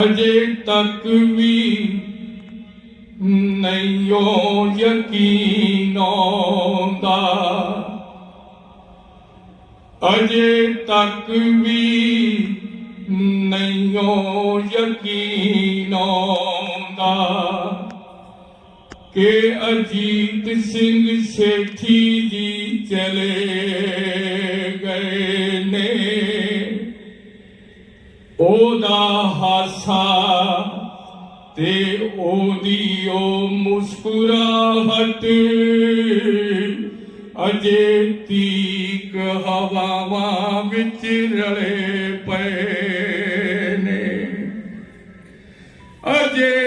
ਅਜੇ ਤੱਕ ਵੀ ਨਹੀਂਓ ਯਕੀਨ ਆਉਂਦਾ। ਅਜੇ ਤੱਕ ਵੀ ਨਹੀਂਓ ਯਕੀਨ ਆਉਂਦਾ ਕਿ ਅਜੀਤ ਸਿੰਘ ਸੇਠੀ ਜੀ ਚਲੇ ਗਏ ਨੇ। ਉਹਦਾ ਹਾਸਾ ਤੇ ਉਹਦੀ ਉਹ ਮੁਸਕਰਾਹਟ ਅਜੇ ਤੀਕ ਹਵਾਵਾਂ ਵਿੱਚ ਰਲੇ ਪਏ ਨੇ। ਅਜੇ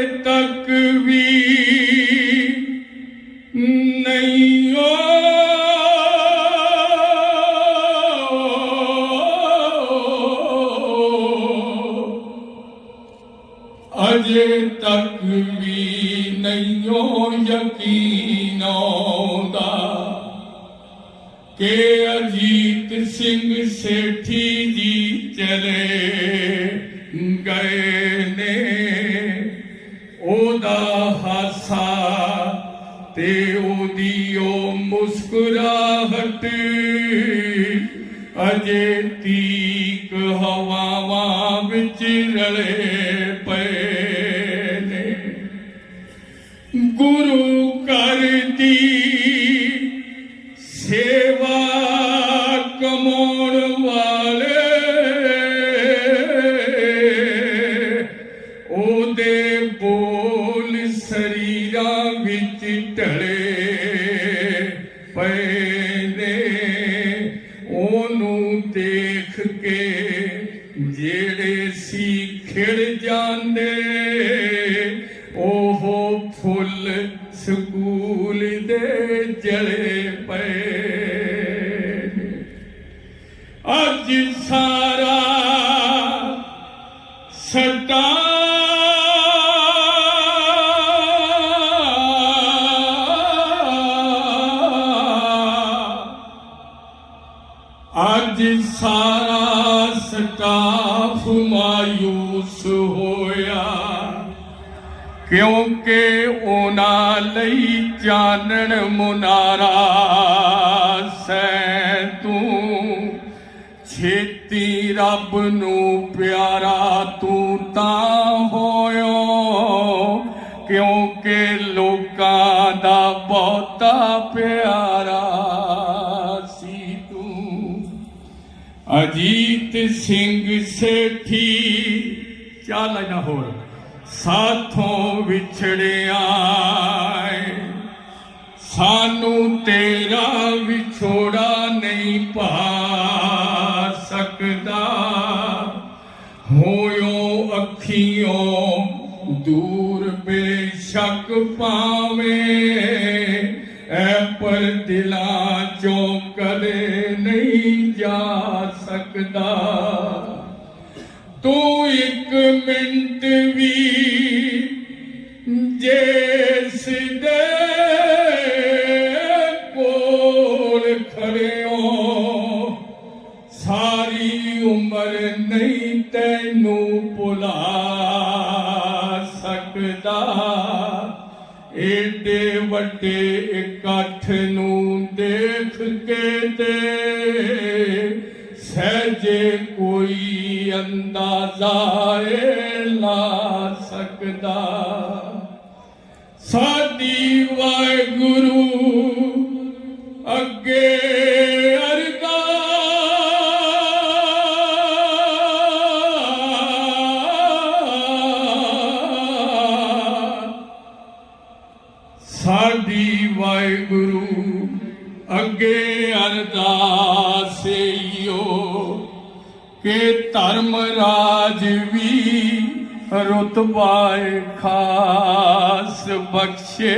ਅਜੇ ਤੱਕ ਵੀ ਨਹੀਂਓ ਯਕੀਨ ਆਉਂਦਾ ਕਿ ਅਜੀਤ ਸਿੰਘ ਸੇਠੀ ਜੀ ਚਲੇ ਗਏ ਨੇ। ਉਹਦਾ ਹਾਸਾ ਤੇ ਉਹਦੀ ਉਹ ਮੁਸਕਰਾਹਟ ਅਜੇ ਤੀਕ ਹਵਾਵਾਂ ਵਿੱਚ ਰਲੇ ਪਏ। ਕਮਾਉਣ ਵਾਲੇ। ਉਹਦੇ ਬੋਲ ਸਰੀਰਾਂ ਵਿੱਚ ਢਲੇ ਪਏ ਨੇ ਉਹਨੂੰ ਦੇਖ ਕੇ ਜਿਹੜੇ ਸੀ ਖਿੜ ਜਾਂਦੇ, ਉਹ ਫੁੱਲ ਸਕੂਲ ਦੇ ਜਲੇ। ਅੱਜ ਸਾਰਾ ਸਟਾ ਅੱਜ ਸਾਰਾ ਸਟਾਫ ਮਾਇੂਸ ਹੋਇਆ। ਕਿਉਂਕਿ ਉਹਨਾਂ ਲਈ ਚਾਨਣ ਮੁਨਾਰਾ ਸੈ। ਛੇਤੀ ਰੱਬ ਨੂੰ ਪਿਆਰਾ ਤੂੰ ਤਾਂ ਹੋਇਓ, ਕਿਉਂਕਿ ਲੋਕਾਂ ਦਾ ਬਹੁਤਾ ਪਿਆਰਾ ਸੀ ਤੂੰ। ਅਜੀਤ ਸਿੰਘ ਸੇਠੀ ਚੱਲ ਨਾ ਹੋਰ। ਸਾਥੋਂ ਵਿਛੜਿਆ ਸਾਨੂੰ ਤੇਰਾ ਵਿਛੋੜਾ ਨਹੀਂ ਪਾ ਸਕਦਾ ਹੋਇਓ ਅੱਖੀਓਂ ਦੂਰ ਬੇਸ਼ੱਕ ਪਾਵੇਂ ਐ ਪਰ ਦਿਲਾਂ ਚੋਂ ਕਦੇ ਨਹੀਂ ਜਾ ਸਕਦਾ ਤੂੰ ਇੱਕ ਮਿੰਟ ਵੀ ਜਿਸ ਦੇ ਉਮਰ ਨਹੀਂ ਤੈਨੂੰ ਭੁਲਾ ਸਕਦਾ। ਏਡੇ ਵੱਡੇ ਇਕੱਠ ਨੂੰ ਦੇਖ ਕੇ ਤੇ ਸਹਿਜੇ ਕੋਈ ਅੰਦਾਜ਼ਾ ਲਾ ਸਕਦਾ। ਸਾਡੀ ਵਾਹਿਗੁਰੂ ਗੁਰੂ ਅੱਗੇ ਅਰਦਾਸ ਕਿ ਧਰਮ ਰਾਜ ਵੀ ਰਤਬਾਏ ਖਾਸ ਬਖਸ਼ੇ।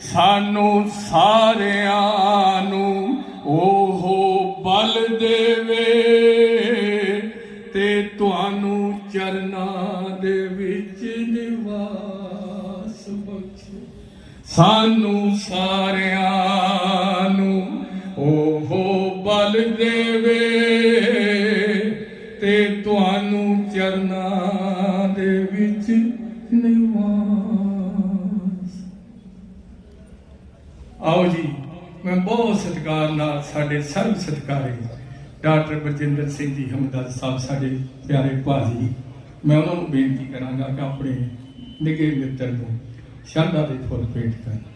ਸਾਨੂੰ ਸਾਰਿਆਂ ਨੂੰ ਉਹ ਬਲ ਦੇਵੇ ਤੇ ਤੁਹਾਨੂੰ ਚਰਨਾਂ ਦੇ ਵਿੱਚ ਨਿਵਾ ਸਾਨੂੰ ਸਾਰਿਆਂ ਨੂੰ ਉਹ ਬਲ ਦੇਵੇ ਤੇ ਤੁਹਾਨੂੰ ਚਰਨਾਂ ਦੇ ਵਿੱਚ ਨਿਵਾਸ। ਆਓ ਜੀ, ਮੈਂ ਬਹੁਤ ਸਤਿਕਾਰ ਨਾਲ ਸਾਡੇ ਸਰਬ ਸਤਿਕਾਰੇ ਡਾਕਟਰ ਬਰਜਿੰਦਰ ਸਿੰਘ ਜੀ ਹਮਦਰਦ ਸਾਹਿਬ, ਸਾਡੇ ਪਿਆਰੇ ਭਾਜੀ ਮੈਂ ਉਹਨਾਂ ਨੂੰ ਬੇਨਤੀ ਕਰਾਂਗਾ ਕਿ ਆਪਣੇ ਨਿੱਕੇ ਮਿੱਤਰ ਨੂੰ ਸ਼ਰਧਾ ਦੇ ਫੁੱਲ ਭੇਟ ਕਰਨ।